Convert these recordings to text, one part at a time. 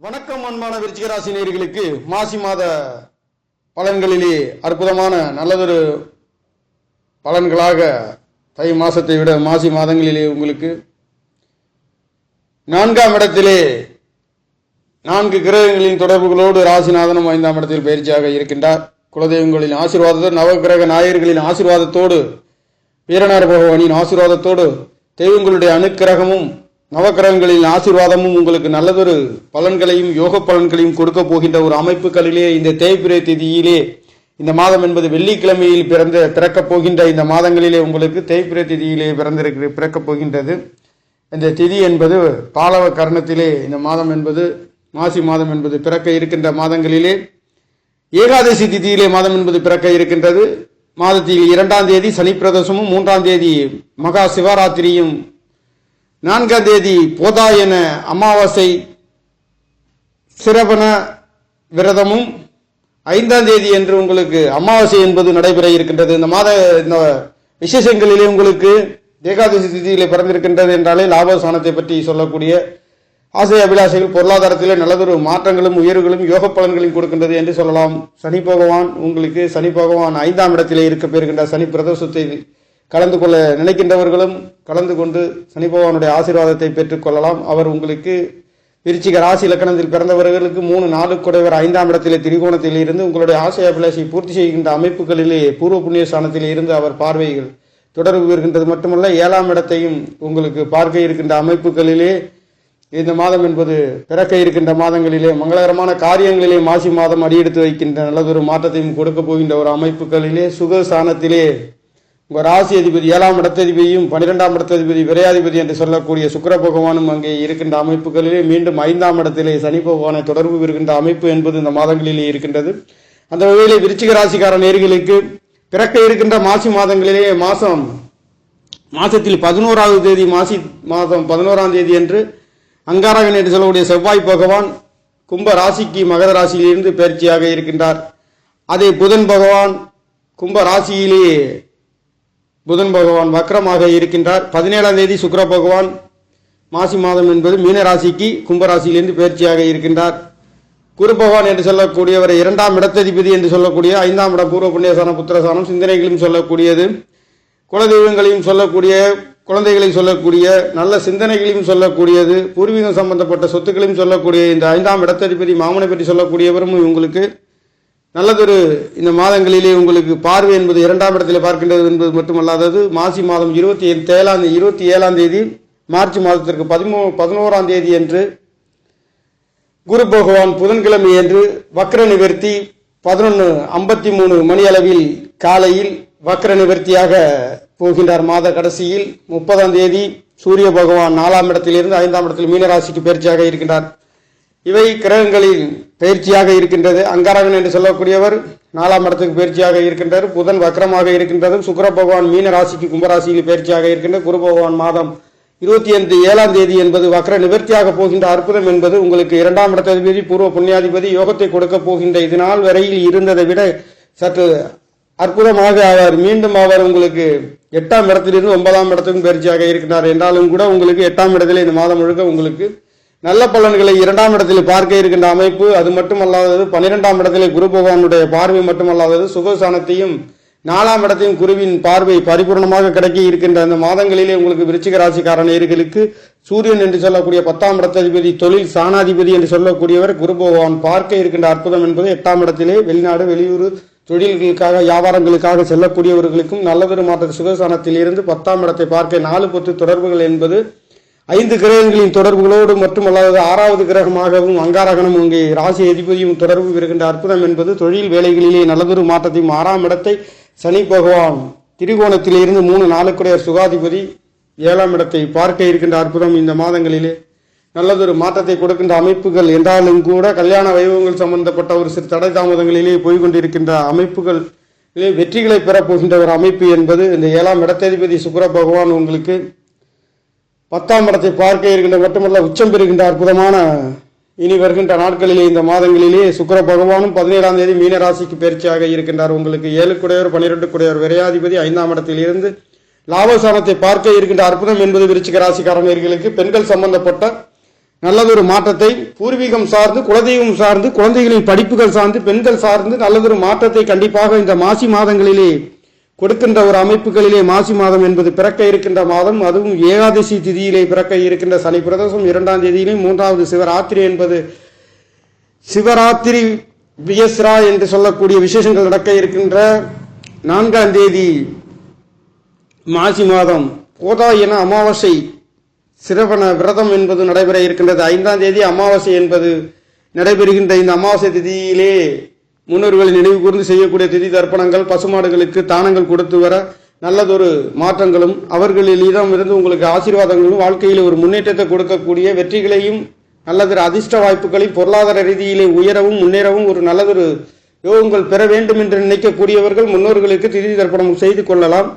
வணக்கம் அன்பான விருச்சிகராசி நேர்களுக்கு மாசி மாத பலன்களிலே அற்புதமான நல்லதொரு பலன்களாக தை மாசத்தை விட மாசி மாதங்களிலே உங்களுக்கு நான்காம் இடத்திலே நான்கு கிரகங்களின் தொடர்புகளோடு ராசிநாதனும் ஐந்தாம் இடத்தில் பயிற்சியாக இருக்கின்றார். குலதெய்வங்களின் ஆசீர்வாதத்தோடு நவகிரக நாயர்களின் ஆசீர்வாதத்தோடு வீரனார் பகவானின் ஆசீர்வாதத்தோடு தெய்வங்களுடைய அனுக்கிரகமும் நவக்கிரகங்களின் ஆசீர்வாதமும் உங்களுக்கு நல்லதொரு பலன்களையும் யோக பலன்களையும் கொடுக்க போகின்ற ஒரு அமைப்புகளிலே இந்த தேய்பிரை திதியிலே இந்த மாதம் என்பது வெள்ளிக்கிழமையில் பிறந்த பிறக்கப் போகின்ற இந்த மாதங்களிலே உங்களுக்கு தேய்பிரை திதியிலே பிறந்திருக்கிற பிறக்கப் போகின்றது. இந்த திதி என்பது பாலவ கரணத்திலே இந்த மாதம் என்பது மாசி மாதம் என்பது பிறக்க இருக்கின்ற மாதங்களிலே ஏகாதசி திதியிலே மாதம் என்பது பிறக்க இருக்கின்றது. மாதத்தில் இரண்டாம் தேதி சனி பிரதோஷமும் மூன்றாம் தேதி மகா சிவராத்திரியும் நான்காம் தேதி போதாயன அமாவாசை சிரவண விரதமும் ஐந்தாம் தேதி என்று உங்களுக்கு அமாவாசை என்பது நடைபெற இருக்கின்றது. இந்த மாத இந்த விசேஷங்களிலே உங்களுக்கு ஏகாதசி திதியிலே பிறந்திருக்கின்றது என்றாலே லாபஸ்தானத்தை பற்றி சொல்லக்கூடிய ஆசை அபிலாஷைகள் பொருளாதாரத்திலே நல்லதொரு மாற்றங்களும் உயர்வுகளும் யோக பலன்களையும் கொடுக்கின்றது என்று சொல்லலாம். சனி பகவான் உங்களுக்கு சனி பகவான் ஐந்தாம் இடத்திலே இருக்க பெறுகின்ற சனி பிரதோஷத்தை கலந்து கொள்ள நினைக்கின்றவர்களும் கலந்து கொண்டு சனி பகவானுடைய ஆசீர்வாதத்தை பெற்றுக்கொள்ளலாம் அவர் உங்களுக்கு விருச்சிக ராசி இலக்கணத்தில் பிறந்தவர்களுக்கு மூணு நாலு குடைவர் ஐந்தாம் இடத்திலே திரிகோணத்தில் இருந்து உங்களுடைய ஆசை அபிலாஷை பூர்த்தி செய்கின்ற அமைப்புகளிலே பூர்வ புண்ணிய ஸ்தானத்தில் இருந்து அவர் பார்வைகள் தொடர்பு இருக்கின்றது. மட்டுமல்ல ஏழாம் இடத்தையும் உங்களுக்கு பார்க்க இருக்கின்ற அமைப்புகளிலே இந்த மாதம் என்பது பிறக்க இருக்கின்ற மாதங்களிலே மங்களகரமான காரியங்களிலே மாசி மாதம் அடியெடுத்து வைக்கின்ற நல்லதொரு மாற்றத்தையும் கொடுக்க போகின்ற ஒரு அமைப்புகளிலே சுக உங்கள் ராசி அதிபதி ஏழாம் இடத்ததிபதியும் பன்னிரெண்டாம் இடத்ததிபதி விரையாதிபதி என்று சொல்லக்கூடிய சுக்கிர பகவானும் அங்கே இருக்கின்ற அமைப்புகளிலே மீண்டும் ஐந்தாம் இடத்திலே சனி பகவானை தொடர்பு இருக்கின்ற அமைப்பு என்பது இந்த மாதங்களிலே இருக்கின்றது. அந்த வகையிலே விருச்சிக ராசிக்கார நேர்களுக்கு பிறக்க இருக்கின்ற மாசி மாதங்களிலே மாதம் மாதத்தில் பதினோராவது தேதி மாசி மாதம் பதினோராம் தேதி என்று அங்காரகன் என்று சொல்லக்கூடிய செவ்வாய் பகவான் கும்ப ராசிக்கு மகர ராசியிலிருந்து பயிற்சியாக இருக்கின்றார். அதே புதன் பகவான் கும்ப ராசியிலே புதன் பகவான் வக்ரமாக இருக்கின்றார். பதினேழாம் தேதி சுக்கர பகவான் மாசி மாதம் என்பது மீன ராசிக்கு கும்ப பயிற்சியாக இருக்கின்றார். குரு பகவான் என்று சொல்லக்கூடியவர் இரண்டாம் இடத்ததிபதி என்று சொல்லக்கூடிய ஐந்தாம் இட பூர்வ புண்ணியசானம் புத்திரசானம் சிந்தனைகளையும் சொல்லக்கூடியது. குலதெய்வங்களையும் சொல்லக்கூடிய குழந்தைகளையும் சொல்லக்கூடிய நல்ல சிந்தனைகளையும் சொல்லக்கூடியது. பூர்வீகம் சம்பந்தப்பட்ட சொத்துக்களையும் சொல்லக்கூடிய இந்த ஐந்தாம் இடத்ததிபதி மாமனை பற்றி சொல்லக்கூடியவரும் உங்களுக்கு நல்லதொரு இந்த மாதங்களிலே உங்களுக்கு பார்வை என்பது இரண்டாம் இடத்திலே பார்க்கின்றது என்பது மட்டுமல்லாதது மாசி மாதம் இருபத்தி ஏழாம் இருபத்தி ஏழாம் தேதி மார்ச் மாதத்திற்கு பதிமூ பதினோராம் தேதி என்று குரு பகவான் புதன்கிழமை என்று வக்ர நிவர்த்தி பதினொன்று ஐம்பத்தி மூணு மணி அளவில் காலையில் வக்ர நிவர்த்தியாக போகின்றார். மாத கடைசியில் முப்பதாம் தேதி சூரிய பகவான் நாலாம் இடத்திலிருந்து ஐந்தாம் இடத்தில் மீனராசிக்கு பயிற்சியாக இருக்கின்றார். இவை கிரகங்களில் பயிற்சியாக இருக்கின்றது. அங்காரகன் என்று சொல்லக்கூடியவர் நாலாம் இடத்துக்கு பயிற்சியாக இருக்கின்றார். புதன் வக்ரமாக இருக்கின்றது. சுக்கர பகவான் மீன ராசிக்கு கும்பராசியில் பயிற்சியாக இருக்கின்றது. குரு பகவான் மாதம் இருபத்தி ஐந்து ஏழாம் தேதி என்பது வக்ர நிவர்த்தியாக போகின்ற அற்புதம் என்பது உங்களுக்கு இரண்டாம் இடத்ததிபதி பூர்வ புண்ணியாதிபதி யோகத்தை கொடுக்க போகின்ற இது நாள் வரையில் இருந்ததை விட சற்று அற்புதமாக அவர் மீண்டும் அவர் உங்களுக்கு எட்டாம் இடத்திலிருந்து ஒன்பதாம் இடத்துக்கும் பயிற்சியாக இருக்கிறார் என்றாலும் கூட உங்களுக்கு எட்டாம் இடத்திலே இந்த மாதம் முழுக்க உங்களுக்கு நல்ல பலன்களை இரண்டாம் இடத்தில் பார்க்க இருக்கின்ற அமைப்பு அது மட்டுமல்லாதது பன்னிரெண்டாம் இடத்திலே குரு பகவானுடைய பார்வை மட்டுமல்லாதது சுகசானத்தையும் நாலாம் இடத்தையும் குருவின் பார்வை பரிபூர்ணமாக கிடைக்க இருக்கின்ற அந்த மாதங்களிலே உங்களுக்கு விருச்சிக ராசிக்கார நேர்களுக்கு சூரியன் என்று சொல்லக்கூடிய பத்தாம் இடத்ததிபதி தொழில் சாணாதிபதி என்று சொல்லக்கூடியவர் குரு பகவான் பார்க்க இருக்கின்ற அற்புதம் என்பது எட்டாம் இடத்திலே வெளிநாடு வெளியூர் தொழில்களுக்காக வியாபாரங்களுக்காக செல்லக்கூடியவர்களுக்கும் நல்லதொரு மாற்ற சுகசானத்தில் இருந்து பத்தாம் இடத்தை பார்க்க நாலு பத்து தொடர்புகள் என்பது ஐந்து கிரகங்களின் தொடர்புகளோடு மட்டுமல்லாத ஆறாவது கிரகமாகவும் அங்காரகணம் இங்கே ராசி அதிபதியும் தொடர்பு இருக்கின்ற அற்புதம் என்பது தொழில் வேலைகளிலே நல்லதொரு மாற்றத்தையும் ஆறாம் இடத்தை சனி பகவான் திரிகோணத்திலிருந்து மூணு நாளுக்குடைய சுகாதிபதி ஏழாம் இடத்தை பார்க்க இருக்கின்ற அற்புதம் இந்த மாதங்களிலே. நல்லதொரு மாற்றத்தை கொடுக்கின்ற அமைப்புகள் என்றாலும் கூட கல்யாண வைபவங்கள் சம்பந்தப்பட்ட ஒரு சிறு தடை தாமதங்களிலே போய்கொண்டிருக்கின்ற அமைப்புகள் வெற்றிகளை பெறப்போகின்ற ஒரு அமைப்பு என்பது இந்த ஏழாம் இடத்ததிபதி சுக்கர பகவான் உங்களுக்கு பத்தாம் இடத்தை பார்க்க இருக்கின்ற மட்டுமல்ல உச்சம் பெறுகின்ற அற்புதமான இனி வருகின்ற நாட்களிலே இந்த மாதங்களிலே சுக்கர பகவானும் பதினேழாம் தேதி மீன ராசிக்கு பயிற்சியாக இருக்கின்றார். உங்களுக்கு ஏழு குடையவர் பன்னிரெண்டு குடையவர் விரையாதிபதி ஐந்தாம் இடத்தில் இருந்து லாபசானத்தை பார்க்க இருக்கின்ற அற்புதம் என்பது விருச்சிக ராசிக்காரர்களுக்கு பெண்கள் சம்பந்தப்பட்ட நல்லதொரு மாற்றத்தை பூர்வீகம் சார்ந்து குலதெய்வம் சார்ந்து குழந்தைகளின் படிப்புகள் சார்ந்து பெண்கள் சார்ந்து நல்லதொரு மாற்றத்தை கண்டிப்பாக இந்த மாசி மாதங்களிலே கொடுக்கின்ற ஒரு அமைப்புகளிலே மாசி மாதம் என்பது பிறக்க இருக்கின்ற மாதம் அதுவும் ஏகாதசி திதியிலே பிறக்க இருக்கின்ற சனி பிரதோஷம் இரண்டாம் தேதியிலும் மூன்றாவது சிவராத்திரி என்பது சிவராத்திரி வியஸ்ரா என்று சொல்லக்கூடிய விசேஷங்கள் நடக்க இருக்கின்ற நான்காம் தேதி மாசி மாதம். போதா என அமாவாசை சிரவண விரதம் என்பது நடைபெற இருக்கின்றது. ஐந்தாம் தேதி அமாவாசை என்பது நடைபெறுகின்ற இந்த அமாவாசை திதியிலே முன்னோர்களை நினைவு கூர்ந்து செய்யக்கூடிய திதி தர்ப்பணங்கள் பசுமாடுகளுக்கு தானங்கள் கொடுத்து வர நல்லதொரு மாற்றங்களும் அவர்களிடம் இருந்து உங்களுக்கு ஆசீர்வாதங்களும் வாழ்க்கையில் ஒரு முன்னேற்றத்தை கொடுக்கக்கூடிய வெற்றிகளையும் நல்லதொரு அதிர்ஷ்ட வாய்ப்புகளையும் பொருளாதார ரீதியிலே உயரவும் முன்னேறவும் ஒரு நல்லதொரு யோகங்கள் பெற வேண்டும் என்று நினைக்கக்கூடியவர்கள் முன்னோர்களுக்கு திதி தர்ப்பணம் செய்து கொள்ளலாம்.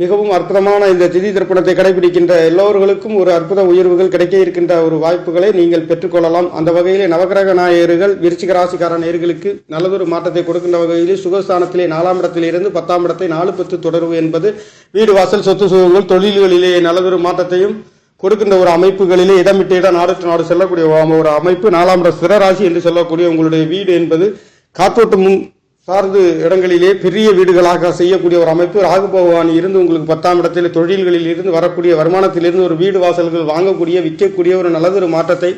மிகவும் அற்புதமான இந்த திதி தர்ப்பணத்தை கடைபிடிக்கின்ற எல்லோர்களுக்கும் ஒரு அற்புத உயர்வுகள் கிடைக்க இருக்கின்ற ஒரு வாய்ப்புகளை நீங்கள் பெற்றுக்கொள்ளலாம். அந்த வகையிலே நவகிரக நாயகர்கள் விருச்சிக ராசிக்கார நேர்களுக்கு நல்லதொரு மாற்றத்தை கொடுக்கின்ற வகையிலே சுகஸ்தானத்திலே நாலாம் இடத்திலிருந்து பத்தாம் இடத்தை நாலு பத்து தொடர்பு என்பது வீடு வாசல் சொத்து சுகங்கள் தொழில்களிலே நல்லதொரு மாற்றத்தையும் கொடுக்கின்ற ஒரு அமைப்புகளிலே இடமிட்டு இடம் நாடு நாடு செல்லக்கூடிய ஒரு அமைப்பு. நாலாம் இட சிறராசி என்று சொல்லக்கூடிய உங்களுடைய வீடு என்பது காத்தோட்டமும் சார்ந்து இடங்களிலே பெரிய வீடுகளாக செய்யக்கூடிய ஒரு அமைப்பு. ராகு பகவான் இருந்து உங்களுக்கு பத்தாம் இடத்தில் தொழில்களில் இருந்து வரக்கூடிய வருமானத்திலிருந்து ஒரு வீடு வாசல்கள் வாங்கக்கூடிய விற்கக்கூடிய ஒரு நல்லதொரு மாற்றத்தை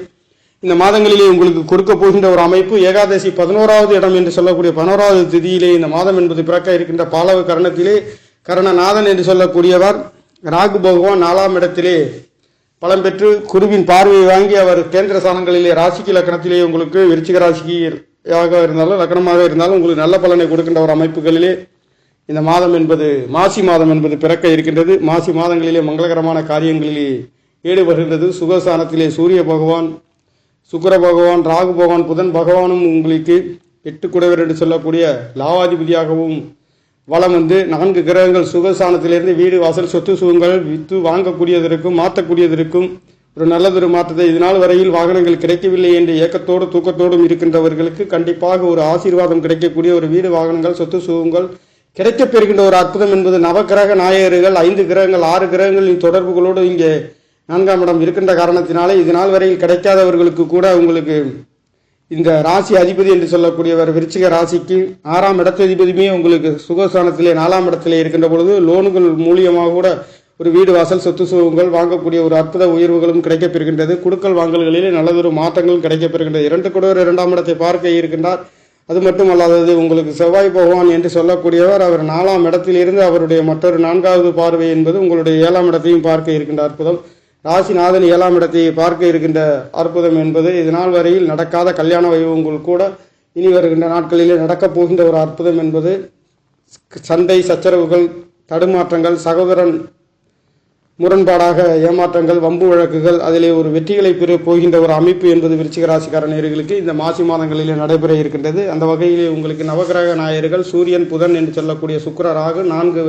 இந்த மாதங்களிலே உங்களுக்கு கொடுக்க போகின்ற ஒரு அமைப்பு. ஏகாதசி பதினோராவது இடம் என்று சொல்லக்கூடிய பதினோராவது திதியிலே இந்த மாதம் என்பது பிறக்க இருக்கின்ற பாலவ கரணத்திலே கரணநாதன் என்று சொல்லக்கூடியவர் ராகு பகவான் நாலாம் இடத்திலே பலம் பெற்று குருவின் பார்வையை வாங்கி அவர் கேந்திர ஸ்தானங்களிலே ராசிக்கு லக்கணத்திலே உங்களுக்கு விருச்சிக யாக இருந்தாலும் லக்னமாக இருந்தாலும் உங்களுக்கு நல்ல பலனை கொடுக்கின்ற ஒரு அமைப்புகளிலே இந்த மாதம் என்பது மாசி மாதம் என்பது பிறக்க இருக்கின்றது. மாசி மாதங்களிலே மங்களகரமான காரியங்களிலே ஈடுபடுகின்றது. சுகஸ்தானத்திலே சூரிய பகவான் சுக்கிர பகவான் ராகு பகவான் புதன் பகவானும் உங்களுக்கு எட்டு குடைவர் என்று சொல்லக்கூடிய லாவாதிபதியாகவும் வளம் வந்து நான்கு கிரகங்கள் சுகஸ்தானத்திலிருந்து வீடு வாசல் சொத்து சுகங்கள் வித்து வாங்கக்கூடியதற்கும் மாற்றக்கூடியதற்கும் ஒரு நல்லதொரு மாற்றத்தை இதனால் வரையில் வாகனங்கள் கிடைக்கவில்லை என்ற இயக்கத்தோடு தூக்கத்தோடும் இருக்கின்றவர்களுக்கு கண்டிப்பாக ஒரு ஆசீர்வாதம் கிடைக்கக்கூடிய ஒரு வீடு வாகனங்கள் சொத்து சுகங்கள் கிடைக்கப் பெறுகின்ற ஒரு அற்புதம் என்பது நவக்கிரக நாயகர்கள் ஐந்து கிரகங்கள் ஆறு கிரகங்களின் தொடர்புகளோடு இங்கே நான்காம் இடம் இருக்கின்ற காரணத்தினாலே இதனால் வரையில் கிடைக்காதவர்களுக்கு கூட உங்களுக்கு இந்த ராசி அதிபதி என்று சொல்லக்கூடியவர் விருச்சிக ராசிக்கு ஆறாம் இடத்ததிபதியுமே உங்களுக்கு சுகஸ்தானத்திலே நாலாம் இடத்திலே இருக்கின்ற பொழுது லோனுகள் மூலியமாக கூட ஒரு வீடு வாசல் சொத்து சுகங்கள் வாங்கக்கூடிய ஒரு அற்புத உயர்வுகளும் கிடைக்கப்பெறுகின்றது. குடுக்கல் வாங்கல்களிலே நல்லதொரு மாற்றங்களும் கிடைக்கப்பெறுகின்றது. இரண்டு கொடுவர் இரண்டாம் இடத்தை பார்க்க இருக்கின்றார். அது மட்டுமல்லாதது உங்களுக்கு செவ்வாய் பகவான் என்று சொல்லக்கூடியவர் அவர் நாலாம் இடத்திலிருந்து அவருடைய மற்றொரு நான்காவது பார்வை என்பது உங்களுடைய ஏழாம் இடத்தையும் பார்க்க இருக்கின்ற அற்புதம். ராசிநாதன் ஏழாம் இடத்தை பார்க்க இருக்கின்ற அற்புதம் என்பது இது நாள் வரையில் நடக்காத கல்யாண வைபவங்கள் கூட இனி வருகின்ற நாட்களிலே நடக்கப் போகின்ற ஒரு அற்புதம் என்பது சண்டை சச்சரவுகள் தடுமாற்றங்கள் சகோதரன் முரண்பாடாக ஏமாற்றங்கள் வம்பு வழக்குகள் அதிலே ஒரு வெற்றிகளை பெற போகின்ற ஒரு அமைப்பு என்பது விருச்சிக ராசிக்கார நேர்களுக்கு இந்த மாசி மாதங்களிலே நடைபெற இருக்கின்றது. அந்த வகையிலே உங்களுக்கு நவகிரக நாயர்கள் சூரியன் புதன் என்று சொல்லக்கூடிய சுக்கிர ராகு நான்கு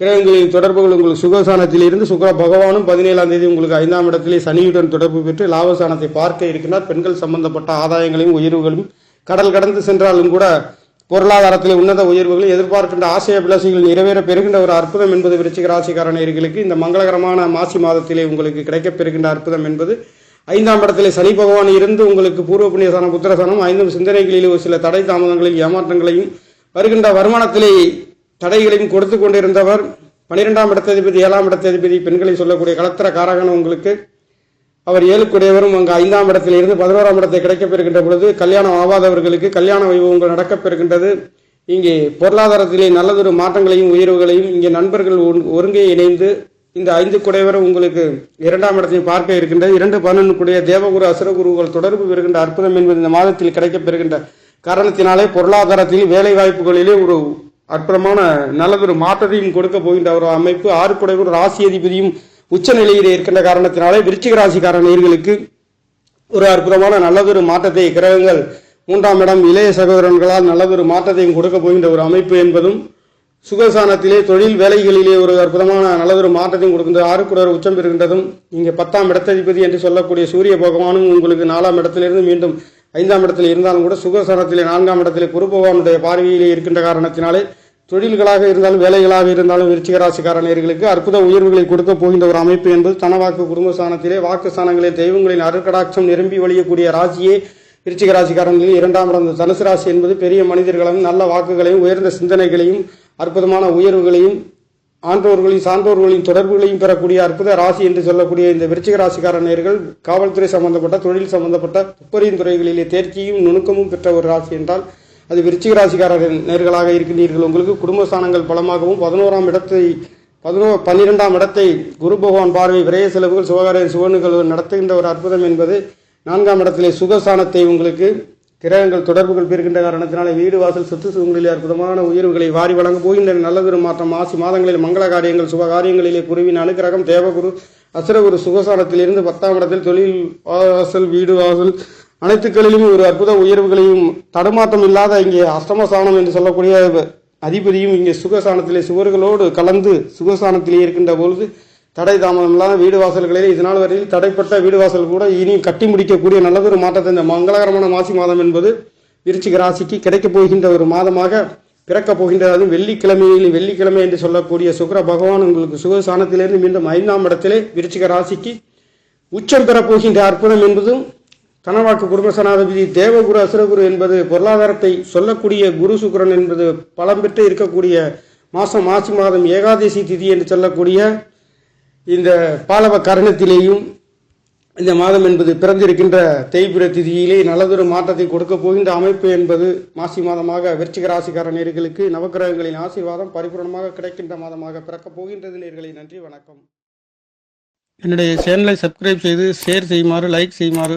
கிரகங்களின் தொடர்புகள் உங்களுக்கு சுகசானத்திலிருந்து சுக்கர பகவானும் பதினேழாம் தேதி உங்களுக்கு ஐந்தாம் இடத்திலே சனியுடன் தொடர்பு பெற்று லாபசானத்தை பார்க்க இருக்கின்றார். பெண்கள் சம்பந்தப்பட்ட ஆதாயங்களையும் உயர்வுகளும் கடல் கடந்து சென்றாலும் கூட பொருளாதாரத்தில் உன்னத உயர்வுகளை எதிர்பார்க்கின்ற ஆசை அபிலாஷைகள் நிறைவேற பெறுகின்ற ஒரு அற்புதம் என்பது விருச்சிக ராசிக்காரர்களுக்கு இந்த மங்களகரமான மாசி மாதத்திலே உங்களுக்கு கிடைக்கப்பெறுகின்ற அற்புதம் என்பது ஐந்தாம் இடத்திலே சனி பகவான் இருந்து உங்களுக்கு பூர்வ புண்ணியசானம் புத்திரசானம் ஐந்தும் சிந்தனைகளில் ஒரு சில தடை தாமதங்களையும் ஏமாற்றங்களையும் வருகின்ற வருமானத்திலே தடைகளையும் கொடுத்து கொண்டிருந்தவர். பனிரெண்டாம் இடத்ததிபதி ஏழாம் இடத்ததிபதி பெண்களை சொல்லக்கூடிய கலத்திர காரகன் உங்களுக்கு. அவர் ஏழுக்குடையவரும் அங்கு ஐந்தாம் இடத்தில் இருந்து பதினோராம் இடத்தை கிடைக்கப்பெறுகின்ற பொழுது கல்யாணம் ஆகாதவர்களுக்கு கல்யாண வைபவங்கள் நடக்கப் பெறுகின்றது. இங்கே பொருளாதாரத்திலே நல்லதொரு மாற்றங்களையும் உயர்வுகளையும் இங்கே நண்பர்கள் ஒருங்கே இணைந்து இந்த ஐந்து குடைவரும் உங்களுக்கு இரண்டாம் இடத்தையும் பார்க்க இருக்கின்றது. இரண்டு பன்னெண்டு தேவகுரு அசுரகுருகள் தொடர்பு பெறுகின்ற அற்புதம் என்பது இந்த மாதத்தில் கிடைக்கப் பெறுகின்ற காரணத்தினாலே பொருளாதாரத்தில் வேலை வாய்ப்புகளிலே ஒரு அற்புதமான நல்லதொரு மாற்றத்தையும் கொடுக்க போகின்ற ஒரு அமைப்பு. ஆறு குடைவரும் ராசி அதிபதியும் உச்ச நிலையிலே இருக்கின்ற காரணத்தினாலே விருச்சிக ராசிக்கார நேர்களுக்கு ஒரு அற்புதமான நல்லதொரு மாற்றத்தை கிரகங்கள் மூன்றாம் இடம் இளைய சகோதரன்களால் நல்லதொரு மாற்றத்தையும் கொடுக்க போகின்ற ஒரு அமைப்பு என்பதும் சுகசானத்திலே தொழில் வேலைகளிலே ஒரு அற்புதமான நல்லதொரு மாற்றத்தையும் கொடுக்கின்றது ஆறுக்குடர் உச்சம் பெறுகின்றதும் இங்கே பத்தாம் இடத்ததிபதி என்று சொல்லக்கூடிய சூரிய பகவானும் உங்களுக்கு நாலாம் இடத்திலிருந்து மீண்டும் ஐந்தாம் இடத்தில் இருந்தாலும் கூட சுகசானத்திலே நான்காம் இடத்திலே குரு பகவானுடைய பார்வையிலே இருக்கின்ற காரணத்தினாலே தொழில்களாக இருந்தாலும் வேலைகளாக இருந்தாலும் விருச்சிக ராசிக்கார நேயர்களுக்கு அற்புத உயர்வுகளை கொடுக்க போகின்ற ஒரு அமைப்பு என்பது தனவாக்கு குடும்ப ஸ்தானத்திலே வாக்கு ஸ்தானங்களில் தெய்வங்களின் அருக்கடாட்சம் நிரம்பி வழியக்கூடிய ராசியே. விருச்சிக இரண்டாம் இடம். தனுசு ராசி என்பது பெரிய மனிதர்களையும் நல்ல வாக்குகளையும் உயர்ந்த சிந்தனைகளையும் அற்புதமான உயர்வுகளையும் ஆன்றோர்களின் சான்றோர்களின் தொடர்புகளையும் பெறக்கூடிய அற்புத ராசி என்று சொல்லக்கூடிய இந்த விருச்சிக ராசிக்கார நேயர்கள் காவல்துறை சம்பந்தப்பட்ட தொழில் சம்பந்தப்பட்ட துப்பறியும் துறைகளிலே தேர்ச்சியும் நுணுக்கமும் பெற்ற ஒரு ராசி என்றால் அது விருச்சிக ராசிக்காரர்கள் நேர்களாக இருக்கின்றீர்கள். உங்களுக்கு குடும்பஸ்தானங்கள் பலமாகவும் பதினோராம் இடத்தை பதினோ பன்னிரெண்டாம் இடத்தை குரு பகவான் பார்வை விரைய செலவுகள் சுகாதார சுவனுகள் நடத்துகின்ற ஒரு அற்புதம் என்பது நான்காம் இடத்திலே சுகஸ்தானத்தை உங்களுக்கு கிரகங்கள் தொடர்புகள் பெறுகின்ற காரணத்தினால வீடு வாசல் சொத்து சுகங்களிலே அற்புதமான உயர்வுகளை வாரி வழங்க போகின்ற நல்லதொரு மாற்றம் மாசி மாதங்களில் மங்கள காரியங்கள் சுப காரியங்களிலே குருவின் அனுகிரகம் தேவகுரு அசுரகுரு சுகசாரத்திலிருந்து பத்தாம் இடத்தில் தொழில் வாசல் வீடு வாசல் அனைத்துக்களிலும் ஒரு அற்புத உயர்வுகளையும் தடுமாற்றம் இல்லாத இங்கே அஷ்டமஸ்தானம் என்று சொல்லக்கூடிய அதிபதியும் இங்கே சுகசானத்திலே சுவர்களோடு கலந்து சுகசானத்திலே இருக்கின்ற பொழுது தடை தாமதம் இல்லாத வீடு வாசல்களில் இதனால் வரையில் தடைப்பட்ட வீடு வாசல் கூட இனியும் கட்டி முடிக்கக்கூடிய நல்லதொரு மாற்றத்தை இந்த மங்களகரமான மாசி மாதம் என்பது விருச்சிக ராசிக்கு கிடைக்கப் போகின்ற ஒரு மாதமாக பிறக்கப் போகின்றது. அதுவும் வெள்ளிக்கிழமையில் வெள்ளிக்கிழமை என்று சொல்லக்கூடிய சுக்கிர பகவான் உங்களுக்கு சுகசானத்திலிருந்து மீண்டும் ஐந்தாம் இடத்திலே விருச்சிக ராசிக்கு உச்சம் பெறப்போகின்ற அற்புதம் என்பதும் தனவாக்கு குடும்பசனாதிபதி தேவகுரு அசுரகுரு என்பது பொருளாதாரத்தை சொல்லக்கூடிய குரு சுக்கரன் என்பது பலம் பெற்று இருக்கக்கூடிய மாதம் மாசி மாதம் ஏகாதசி திதி என்று சொல்லக்கூடிய இந்த பாலவ கரணத்திலேயும் இந்த மாதம் என்பது பிறந்திருக்கின்ற தேய்பிர திதியிலே நல்லதொரு மாற்றத்தை கொடுக்க போகின்ற அமைப்பு என்பது மாசி மாதமாக விருச்சிக ராசிக்கார நேர்களுக்கு நவக்கிரகங்களின் ஆசீர்வாதம் பரிபூர்ணமாக கிடைக்கின்ற மாதமாக பிறக்கப் போகின்றது நேர்களை நன்றி வணக்கம். என்னுடைய சேனலை சப்ஸ்கிரைப் செய்து ஷேர் செய்யுமாறு லைக் செய்யுமாறு